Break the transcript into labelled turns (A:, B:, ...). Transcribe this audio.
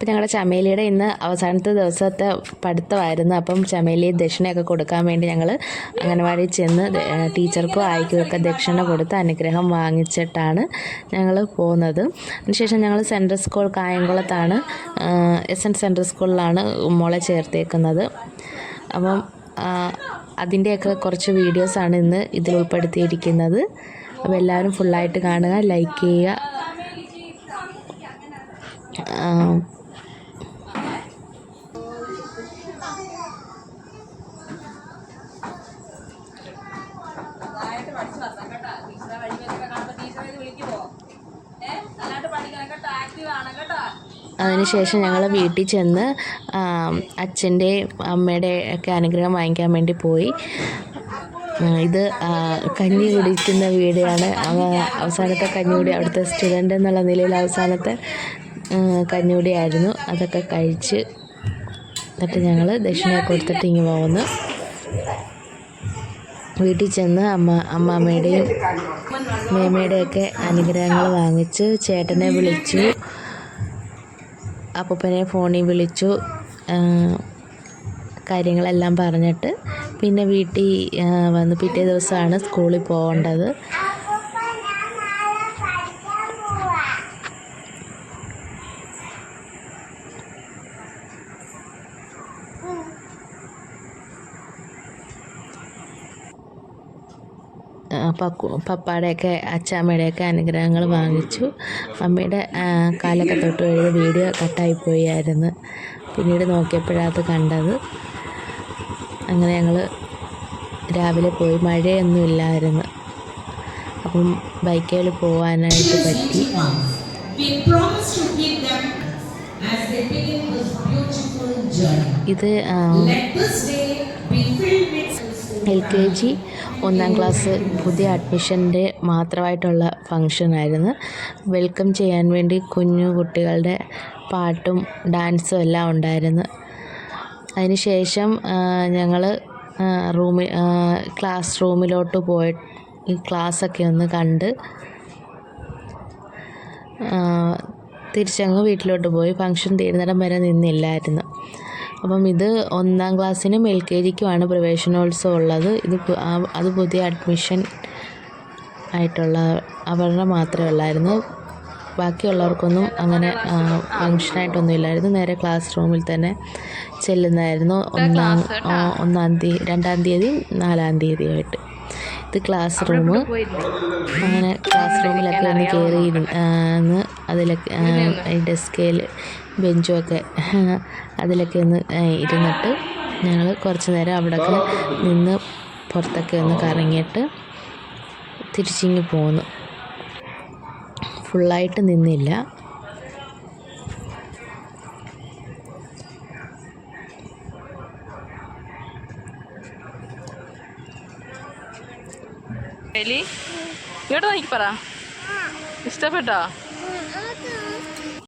A: അപ്പം ഞങ്ങളുടെ ചമേലിയുടെ ഇന്ന് അവസാനത്തെ ദിവസത്തെ പഠിത്തമായിരുന്നു. അപ്പം ചമേലി ദക്ഷിണയൊക്കെ കൊടുക്കാൻ വേണ്ടി ഞങ്ങൾ അംഗനവാടി ചെന്ന് ടീച്ചർക്കും ആയിക്കുമൊക്കെ ദക്ഷിണ കൊടുത്ത് അനുഗ്രഹം വാങ്ങിച്ചിട്ടാണ് ഞങ്ങൾ പോകുന്നത് അതിനുശേഷം ഞങ്ങൾ സെൻട്രൽ സ്കൂൾ കായംകുളത്താണ് എസ് എൻ സെൻട്രൽ സ്കൂളിലാണ് മോളെ ചേർത്തേക്കുന്നത്. അപ്പം അതിന്റെയൊക്കെ കുറച്ച് വീഡിയോസാണ് ഇന്ന് ഇതിൽ ഉൾപ്പെടുത്തിയിരിക്കുന്നത്. അപ്പോൾ എല്ലാവരും ഫുള്ളായിട്ട് കാണുക ലൈക്ക് ചെയ്യുക. അതിനുശേഷം ഞങ്ങൾ വീട്ടിൽ ചെന്ന് അച്ഛന്റെ അമ്മയുടെ ഒക്കെ അനുഗ്രഹം വാങ്ങിക്കാൻ വേണ്ടി പോയി. ഇത് കഞ്ഞി കുടിക്കുന്ന വീടാണ്. അവ അവസാനത്തെ കഞ്ഞികുടി അവിടുത്തെ സ്റ്റുഡന്റ് എന്നുള്ള നിലയിൽ അവസാനത്തെ ആ, കഞ്ഞികുടിയായിരുന്നു. അതൊക്കെ കഴിച്ച് എന്നിട്ട് ഞങ്ങൾ ദക്ഷിണ കൊടുത്തിട്ട് ഇങ്ങ് പോകുന്നു. വീട്ടിൽ ചെന്ന് അമ്മ അമ്മാമ്മയുടെയും മേമയുടെയൊക്കെ അനുഗ്രഹങ്ങൾ വാങ്ങിച്ച് ചേട്ടനെ വിളിച്ചു. അപ്പൂപ്പനെ ഫോണിൽ വിളിച്ചു കാര്യങ്ങളെല്ലാം പറഞ്ഞിട്ട്. പിന്നെ വീട്ടിൽ വന്ന് പിറ്റേ ദിവസമാണ് സ്കൂളിൽ പോകേണ്ടത്. പക്കു പപ്പായുടെയൊക്കെ അച്ചാമ്മയുടെയൊക്കെ അനുഗ്രഹങ്ങൾ വാങ്ങിച്ചു. അമ്മയുടെ കാലൊക്കെ തൊട്ട് കഴിഞ്ഞ് വീഡിയോ കട്ടായി പോയായിരുന്നു. പിന്നീട് നോക്കിയപ്പോഴാണ് അത് കണ്ടത്. അങ്ങനെ ഞങ്ങൾ രാവിലെ പോയി. മഴയൊന്നും ഇല്ലായിരുന്നു. അപ്പം ബൈക്കേൽ പോകാനായിട്ട് പറ്റി.
B: We
A: എൽ കെ ജി ഒന്നാം ക്ലാസ് പുതിയ അഡ്മിഷന്റെ മാത്രമായിട്ടുള്ള ഫങ്ഷനായിരുന്നു വെൽക്കം ചെയ്യാൻ വേണ്ടി കുഞ്ഞു കുട്ടികളുടെ പാട്ടും ഡാൻസും എല്ലാം ഉണ്ടായിരുന്നു. അതിനുശേഷം ഞങ്ങൾ റൂമിൽ ക്ലാസ് റൂമിലോട്ട് പോയി ഈ ക്ലാസ്സൊക്കെ ഒന്ന് കണ്ട് തിരിച്ചങ്ങ് വീട്ടിലോട്ട് പോയി. ഫങ്ഷൻ തീരുന്നിടം വരെ നിന്നില്ലായിരുന്നു. അപ്പം ഇത് ഒന്നാം ക്ലാസ്സിനും എൽ കെ ജിക്കുമാണ് പ്രവേശനോത്സവം ഉള്ളത്. ഇത് അത് പുതിയ അഡ്മിഷൻ ആയിട്ടുള്ള അവരുടെ മാത്രമേ ഉള്ളായിരുന്നു. ബാക്കിയുള്ളവർക്കൊന്നും അങ്ങനെ ഫങ്ഷനായിട്ടൊന്നും ഇല്ലായിരുന്നു. നേരെ ക്ലാസ് റൂമിൽ തന്നെ ചെല്ലുന്നതായിരുന്നു. ഒന്നാം ഒന്നാം തീയതി രണ്ടാം തീയതി നാലാം തീയതിയായിട്ട്. ഇത് ക്ലാസ് റൂം അങ്ങനെ ക്ലാസ് റൂമിലൊക്കെ ഒന്ന് കയറി ഇരുന്ന് അതിലൊക്കെ ഡെസ്കേൽ ബെഞ്ചും ഒക്കെ ബെഞ്ചുമൊക്കെ അതിലൊക്കെ ഒന്ന് ഇരുന്നിട്ട് ഞങ്ങൾ കുറച്ച് നേരം അവിടെയൊക്കെ നിന്ന് പുറത്തൊക്കെ ഒന്ന് കറങ്ങിയിട്ട് തിരിച്ചിങ്ങ് പോന്നു. ഫുള്ളായിട്ട് നിന്നില്ല.
C: എലി ഇവിടെ നോക്കി പറ ഇഷ്ടപ്പെട്ടോ?